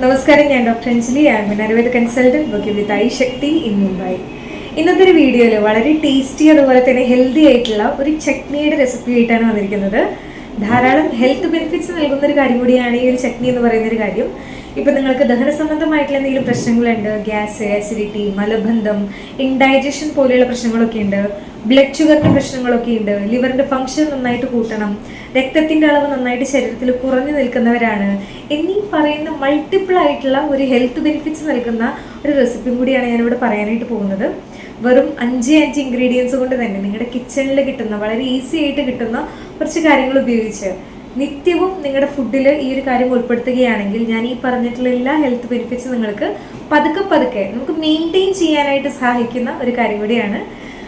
നമസ്കാരം ഞാൻ doctor Anjali. Am Ayurveda book working with I Shakti in Mumbai ഇന്നത്തെ ഒരു വീഡിയോയിൽ വളരെ ടേസ്റ്റി അതുപോലെ തന്നെ ഹെൽത്തി ആയിട്ടുള്ള ഒരു ചട്നിയുടെ റെസിപ്പി ആയിട്ടാണ് വന്നിരിക്കുന്നത്. ധാരാളം ഹെൽത്ത് ബെനിഫിറ്റ്സ് നൽകുന്ന ഒരു കാര്യം കൂടിയാണ് ഈ ഒരു ചട്നി എന്ന് പറയുന്ന ഒരു കാര്യം. ഇപ്പം നിങ്ങൾക്ക് ദഹന സംബന്ധമായിട്ടുള്ള എന്തെങ്കിലും പ്രശ്നങ്ങളുണ്ട്? ഗ്യാസ് ആസിഡിറ്റി മലബന്ധം ഇൻഡൈജഷൻ പോലെയുള്ള പ്രശ്നങ്ങളൊക്കെ ഉണ്ട്. ബ്ലഡ് ഷുഗറിന്റെ പ്രശ്നങ്ങളൊക്കെ ഉണ്ട്. ലിവറിന്റെ ഫംഗ്ഷൻ നന്നായിട്ട് കൂട്ടണം. രക്തത്തിന്റെ അളവ് നന്നായിട്ട് ശരീരത്തിൽ കുറഞ്ഞു നിൽക്കുന്നവരാണ്. എന്നീ പറയുന്ന മൾട്ടിപ്പിൾ ആയിട്ടുള്ള ഒരു ഹെൽത്ത് ബെനിഫിറ്റ്സ് നൽകുന്ന ഒരു റെസിപ്പിയും കൂടിയാണ് ഞാനിവിടെ പറയാനായിട്ട് പോകുന്നത്. വെറും അഞ്ച് അഞ്ച് ഇൻഗ്രീഡിയൻസ് കൊണ്ട് തന്നെ നിങ്ങളുടെ കിച്ചണിൽ കിട്ടുന്ന വളരെ ഈസി ആയിട്ട് കിട്ടുന്ന കുറച്ച് കാര്യങ്ങൾ ഉപയോഗിച്ച് നിത്യവും നിങ്ങളുടെ ഫുഡിൽ ഈ ഒരു കാര്യം ഉൾപ്പെടുത്തുകയാണെങ്കിൽ ഞാൻ ഈ പറഞ്ഞിട്ടുള്ള എല്ലാ ഹെൽത്ത് ബെനിഫിറ്റ്സ് നിങ്ങൾക്ക് പതുക്കെ പതുക്കെ നമുക്ക് മെയിന്റെയിൻ ചെയ്യാനായിട്ട് സഹായിക്കുന്ന ഒരു കാര്യം കൂടിയാണ്.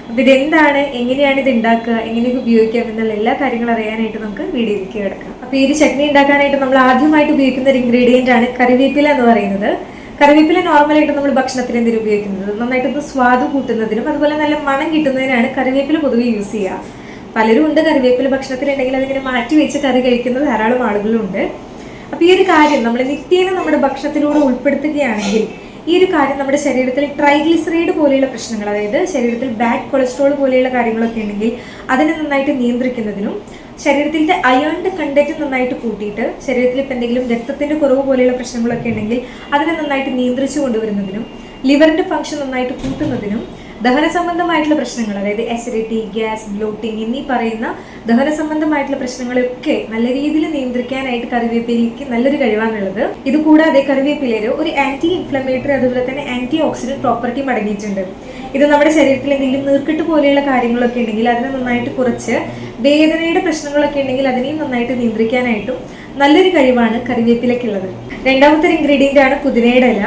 അപ്പം ഇതെന്താണ്? എങ്ങനെയാണ് ഇത് ഉണ്ടാക്കുക എങ്ങനെയൊക്കെ ഉപയോഗിക്കാം എന്നുള്ള എല്ലാ കാര്യങ്ങളും അറിയാനായിട്ട് നമുക്ക് വീഡിയോയിലേക്ക് കിടക്കാം. അപ്പോൾ ഈ ഒരു ചട്നി ഉണ്ടാക്കാനായിട്ട് നമ്മൾ ആദ്യമായിട്ട് ഉപയോഗിക്കുന്ന ഒരു ഇൻഗ്രീഡിയന്റ് ആണ് കറിവേപ്പില എന്ന് പറയുന്നത്. കറിവേപ്പില നോർമലായിട്ട് നമ്മൾ ഭക്ഷണത്തിൽ എന്തിനും ഉപയോഗിക്കുന്നത്? നന്നായിട്ടൊന്ന് സ്വാദ് കൂട്ടുന്നതിനും അതുപോലെ നല്ല മണം കിട്ടുന്നതിനാണ് കറിവേപ്പില പൊതുവെ യൂസ് ചെയ്യുക. പലരും ഉണ്ട് കറിവേപ്പില ഭക്ഷണത്തിൽ ഭക്ഷണത്തിലുണ്ടെങ്കിൽ അതിങ്ങനെ മാറ്റി വെച്ച് കറി കഴിക്കുന്ന ധാരാളം ആളുകളുണ്ട്. അപ്പോൾ ഈ ഒരു കാര്യം നമ്മൾ നിത്യേന നമ്മുടെ ഭക്ഷണത്തിലൂടെ ഉൾപ്പെടുത്തുകയാണെങ്കിൽ ഈ ഒരു കാര്യം നമ്മുടെ ശരീരത്തിൽ ട്രൈഗ്ലിസറൈഡ് പോലെയുള്ള പ്രശ്നങ്ങൾ അതായത് ശരീരത്തിൽ ബാഡ് കൊളസ്ട്രോൾ പോലെയുള്ള കാര്യങ്ങളൊക്കെ ഉണ്ടെങ്കിൽ അതിനെ നന്നായിട്ട് നിയന്ത്രിക്കുന്നതിനും ശരീരത്തിന്റെ അയേണിന്റെ കണ്ടന്റ് നന്നായിട്ട് കൂട്ടിയിട്ട് ശരീരത്തിൽ ഇപ്പം എന്തെങ്കിലും രക്തത്തിന്റെ കുറവ് പോലെയുള്ള പ്രശ്നങ്ങളൊക്കെ ഉണ്ടെങ്കിൽ അതിനെ നന്നായിട്ട് നിയന്ത്രിച്ചു കൊണ്ടുവരുന്നതിനും ലിവറിന്റെ ഫംഗ്ഷൻ നന്നായിട്ട് കൂട്ടുന്നതിനും ദഹന സംബന്ധമായിട്ടുള്ള പ്രശ്നങ്ങൾ അതായത് അസിഡിറ്റി ഗ്യാസ് ബ്ലോട്ടിങ് എന്നീ പറയുന്ന ദഹന സംബന്ധമായിട്ടുള്ള പ്രശ്നങ്ങളൊക്കെ നല്ല രീതിയിൽ നിയന്ത്രിക്കാനായിട്ട് കറിവേപ്പിലയ്ക്ക് നല്ലൊരു കഴിവാണുള്ളത്. ഇത് കൂടാതെ കറിവേപ്പിലയിൽ ഒരു ആന്റി ഇൻഫ്ലമേറ്ററി അതുപോലെ തന്നെ ആന്റി ഓക്സിഡന്റ് പ്രോപ്പർട്ടി അടങ്ങിയിട്ടുണ്ട് ഇത് നമ്മുടെ ശരീരത്തിൽ എന്തെങ്കിലും നീർക്കെട്ട് പോലെയുള്ള കാര്യങ്ങളൊക്കെ ഉണ്ടെങ്കിൽ അതിനെ നന്നായിട്ട് കുറച്ച് വേദനയുടെ പ്രശ്നങ്ങളൊക്കെ ഉണ്ടെങ്കിൽ അതിനെയും നന്നായിട്ട് നിയന്ത്രിക്കാനായിട്ടും നല്ലൊരു കഴിവാണ് കറിവേപ്പിലയ്ക്കുള്ളത്. രണ്ടാമത്തെ ഇൻഗ്രീഡിയന്റ് ആണ് പുതിനയുടെ ഇല.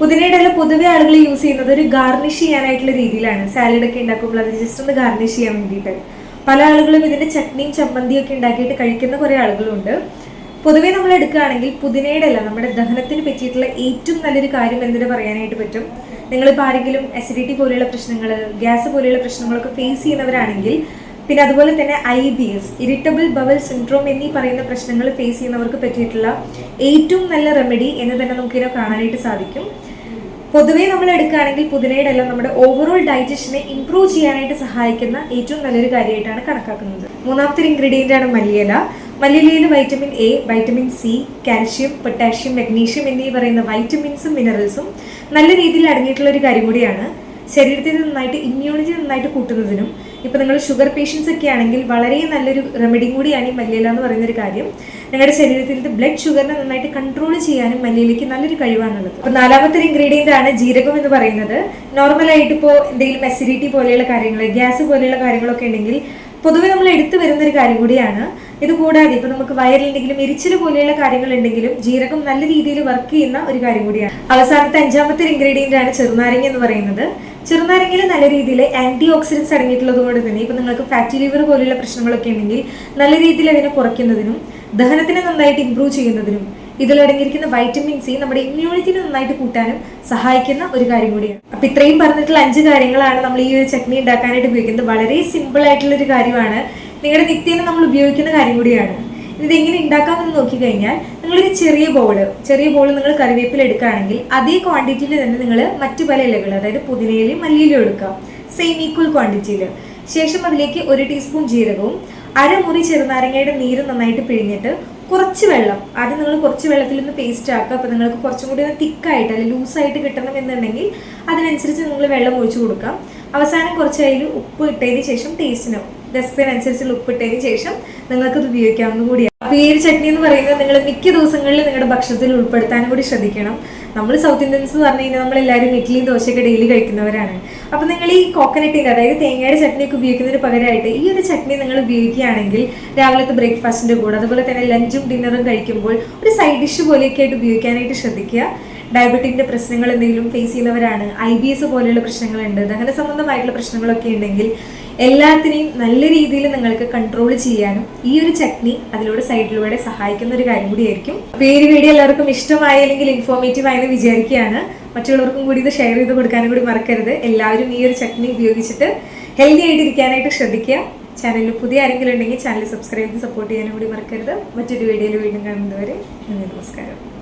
പുതിനയുടെ ഇല പൊതുവെ ആളുകൾ യൂസ് ചെയ്യുന്നത് ഒരു ഗാർണിഷ് ചെയ്യാനായിട്ടുള്ള രീതിയിലാണ്. സാലഡ് ഒക്കെ ഉണ്ടാക്കുമ്പോൾ അത് ജസ്റ്റ് ഒന്ന് ഗാർണിഷ് ചെയ്യാൻ വേണ്ടിയിട്ട്. പല ആളുകളും ഇതിന്റെ ചട്നിയും ചമ്മന്തിയും ഒക്കെ ഉണ്ടാക്കിയിട്ട് കഴിക്കുന്ന കുറേ ആളുകളുണ്ട്. പൊതുവേ നമ്മൾ എടുക്കുകയാണെങ്കിൽ പുതിനയുടെ അല്ല നമ്മുടെ ദഹനത്തിന് പറ്റിയിട്ടുള്ള ഏറ്റവും നല്ലൊരു കാര്യം എന്തിനു പറയാനായിട്ട് പറ്റും. നിങ്ങളിപ്പോൾ ആരെങ്കിലും അസിഡിറ്റി പോലെയുള്ള പ്രശ്നങ്ങൾ ഗ്യാസ് പോലെയുള്ള പ്രശ്നങ്ങളൊക്കെ ഫേസ് ചെയ്യുന്നവരാണെങ്കിൽ പിന്നെ അതുപോലെ തന്നെ I B S irritable bowel syndrome എന്നീ പറയുന്ന പ്രശ്നങ്ങൾ ഫേസ് ചെയ്യുന്നവർക്ക് പറ്റിയിട്ടുള്ള ഏറ്റവും നല്ല റെമഡി എന്ന് തന്നെ നമുക്കിതിനെ കാണാനായിട്ട് സാധിക്കും. പൊതുവേ നമ്മൾ എടുക്കുകയാണെങ്കിൽ പുതിനയുടെ എല്ലാം നമ്മുടെ ഓവറോൾ ഡൈജഷനെ ഇംപ്രൂവ് ചെയ്യാനായിട്ട് സഹായിക്കുന്ന ഏറ്റവും നല്ലൊരു കാര്യമായിട്ടാണ് കണക്കാക്കുന്നത്. മൂന്നാമത്തെ ഇൻഗ്രീഡിയന്റ് ആണ് മല്ലിയില. മല്ലിയിലയിൽ vitamin A vitamin C calcium potassium magnesium എന്നീ പറയുന്ന വൈറ്റമിൻസും മിനറൽസും നല്ല രീതിയിൽ അടങ്ങിയിട്ടുള്ള ഒരു കാര്യം കൂടിയാണ്. ശരീരത്തിൽ നന്നായിട്ട് ഇമ്മ്യൂണിറ്റി നന്നായിട്ട് കൂട്ടുന്നതിനും ഇപ്പം നിങ്ങൾ ഷുഗർ പേഷ്യൻസ് ഒക്കെ ആണെങ്കിൽ വളരെ നല്ലൊരു റെമഡിയും കൂടിയാണ് ഈ മല്ലിയില എന്ന് പറയുന്ന ഒരു കാര്യം. നിങ്ങളുടെ ശരീരത്തിലത്തെ ബ്ലഡ് ഷുഗറിനെ നന്നായിട്ട് കൺട്രോൾ ചെയ്യാനും മല്ലിയിലേക്ക് നല്ലൊരു കഴിവാണുള്ളത്. അപ്പോൾ നാലാമത്തെ ഇൻഗ്രീഡിയന്റ് ആണ് ജീരകം എന്ന് പറയുന്നത്. നോർമലായിട്ട് ഇപ്പോൾ എന്തെങ്കിലും അസിഡിറ്റി പോലെയുള്ള കാര്യങ്ങൾ ഗ്യാസ് പോലെയുള്ള കാര്യങ്ങളൊക്കെ ഉണ്ടെങ്കിൽ പൊതുവെ നമ്മൾ എടുത്തു വരുന്ന ഒരു കാര്യം കൂടിയാണ്. ഇത് കൂടാതെ ഇപ്പൊ നമുക്ക് വയറിലുണ്ടെങ്കിലും എരിച്ചിൽ പോലെയുള്ള കാര്യങ്ങൾ ഉണ്ടെങ്കിലും ജീരകം നല്ല രീതിയിൽ വർക്ക് ചെയ്യുന്ന ഒരു കാര്യം കൂടിയാണ്. അവസാനത്തെ അഞ്ചാമത്തെ ഇൻഗ്രീഡിയന്റ് ആണ് ചെറുനാരങ്ങ എന്ന് പറയുന്നത്. ചെറുനാരങ്ങയിൽ നല്ല രീതിയിൽ ആന്റി ഓക്സിഡൻസ് അടങ്ങിയിട്ടുള്ളത് കൊണ്ട് തന്നെ ഇപ്പൊ നിങ്ങൾക്ക് ഫാറ്റി ലിവർ പോലെയുള്ള പ്രശ്നങ്ങളൊക്കെ ഉണ്ടെങ്കിൽ നല്ല രീതിയിൽ അതിനെ കുറയ്ക്കുന്നതിനും ദഹനത്തിനെ നന്നായിട്ട് ഇംപ്രൂവ് ചെയ്യുന്നതിനും ഇതിലടങ്ങിയിരിക്കുന്ന വൈറ്റമിൻ സി നമ്മുടെ ഇമ്മ്യൂണിറ്റിനെ നന്നായിട്ട് കൂട്ടാനും സഹായിക്കുന്ന ഒരു കാര്യം കൂടിയാണ്. അപ്പൊ ഇത്രയും പറഞ്ഞിട്ടുള്ള അഞ്ച് കാര്യങ്ങളാണ് നമ്മൾ ഈ ഒരു ചട്നി ഉണ്ടാക്കാനായിട്ട് ഉപയോഗിക്കുന്നത്. വളരെ സിമ്പിൾ ആയിട്ടുള്ള ഒരു കാര്യമാണ്. നിങ്ങളുടെ നിത്യേന നമ്മൾ ഉപയോഗിക്കുന്ന കാര്യം കൂടിയാണ്. ഇത് എങ്ങനെ ഉണ്ടാക്കാമെന്ന് നോക്കിക്കഴിഞ്ഞാൽ നിങ്ങളൊരു ചെറിയ ബോൾ ചെറിയ ബോൾ നിങ്ങൾ കറിവേപ്പില എടുക്കുകയാണെങ്കിൽ അതേ ക്വാണ്ടിറ്റിയിൽ തന്നെ നിങ്ങൾ മറ്റു പല ഇലകൾ അതായത് പുതിനയിലും മല്ലിയിലും എടുക്കാം. സെയിം ഈക്വൽ ക്വാണ്ടിറ്റിയിൽ ശേഷം അതിലേക്ക് ഒരു ടീസ്പൂൺ ജീരകവും അരമുറി ചെറുനാരങ്ങയുടെ നീര് നന്നായിട്ട് പിഴിഞ്ഞിട്ട് കുറച്ച് വെള്ളം ആദ്യം നിങ്ങൾ കുറച്ച് വെള്ളത്തിൽ ഒന്ന് പേസ്റ്റ് ആക്കുക. അപ്പോൾ നിങ്ങൾക്ക് കുറച്ചും കൂടി തിക്കായിട്ട് അല്ലെങ്കിൽ ലൂസായിട്ട് കിട്ടണം എന്നുണ്ടെങ്കിൽ അതിനനുസരിച്ച് നിങ്ങൾ വെള്ളം ഒഴിച്ചു കൊടുക്കാം. അവസാനം കുറച്ച് അതിൽ ഉപ്പ് ഇട്ടതിന് ശേഷം ടേസ്റ്റിനോ രസത്തിനനുസരിച്ചുള്ള ഉപ്പിട്ടതിന് ശേഷം നിങ്ങൾക്കത് ഉപയോഗിക്കാവുന്ന കൂടിയാണ്. അപ്പോൾ ഈ ഒരു ചട്നി എന്ന് പറയുന്നത് നിങ്ങൾ മിക്ക ദിവസങ്ങളിൽ നിങ്ങളുടെ ഭക്ഷണത്തിൽ ഉൾപ്പെടുത്താനും കൂടി ശ്രദ്ധിക്കണം. നമ്മൾ സൗത്ത് ഇന്ത്യൻസ് എന്ന് പറഞ്ഞു കഴിഞ്ഞാൽ നമ്മളെല്ലാവരും ഇഡ്ഡലിയും ദോശയൊക്കെ ഡെയിലി കഴിക്കുന്നവരാണ്. അപ്പോൾ നിങ്ങൾ ഈ കോക്കനട്ടിന്റെ അതായത് തേങ്ങയുടെ ചട്നിയൊക്കെ ഉപയോഗിക്കുന്നതിന് പകരമായിട്ട് ഈ ഒരു ചട്നി നിങ്ങൾ ഉപയോഗിക്കുകയാണെങ്കിൽ രാവിലത്തെ ബ്രേക്ക്ഫാസ്റ്റിന്റെ കൂടെ അതുപോലെ തന്നെ ലഞ്ചും ഡിന്നറും കഴിക്കുമ്പോൾ ഒരു സൈഡ് ഡിഷ് പോലെയൊക്കെ ആയിട്ട് ഉപയോഗിക്കാനായിട്ട് ശ്രദ്ധിക്കുക. ഡയബറ്റിക്കിന്റെ പ്രശ്നങ്ങൾ എന്തെങ്കിലും ഫേസ് ചെയ്യുന്നവരാണ്. ഐ ബി എസ് പോലെയുള്ള പ്രശ്നങ്ങളുണ്ട്. ദഹന സംബന്ധമായിട്ടുള്ള പ്രശ്നങ്ങളൊക്കെ ഉണ്ടെങ്കിൽ എല്ലാത്തിനെയും നല്ല രീതിയിൽ നിങ്ങൾക്ക് കൺട്രോൾ ചെയ്യാനും ഈ ഒരു ചട്നി അതിലൂടെ സൈഡിലൂടെ സഹായിക്കുന്ന ഒരു കാര്യം കൂടിയായിരിക്കും. പേര് വീഡിയോ എല്ലാവർക്കും ഇഷ്ടമായി അല്ലെങ്കിൽ ഇൻഫോർമേറ്റീവ് ആയെന്ന് വിചാരിക്കുകയാണ്. മറ്റുള്ളവർക്കും കൂടി ഇത് ഷെയർ ചെയ്ത് കൊടുക്കാനും കൂടി മറക്കരുത്. എല്ലാവരും ഈ ഒരു ചട്നി ഉപയോഗിച്ചിട്ട് ഹെൽത്തി ആയിട്ടിരിക്കാനായിട്ട് ശ്രദ്ധിക്കുക. ചാനലിൽ പുതിയ ആരെങ്കിലും ഉണ്ടെങ്കിൽ ചാനൽ സബ്സ്ക്രൈബ് ചെയ്ത് സപ്പോർട്ട് ചെയ്യാനും കൂടി മറക്കരുത്. മറ്റൊരു വീഡിയോയിൽ വീണ്ടും കാണുന്നതുവരെ നന്ദി നമസ്കാരം.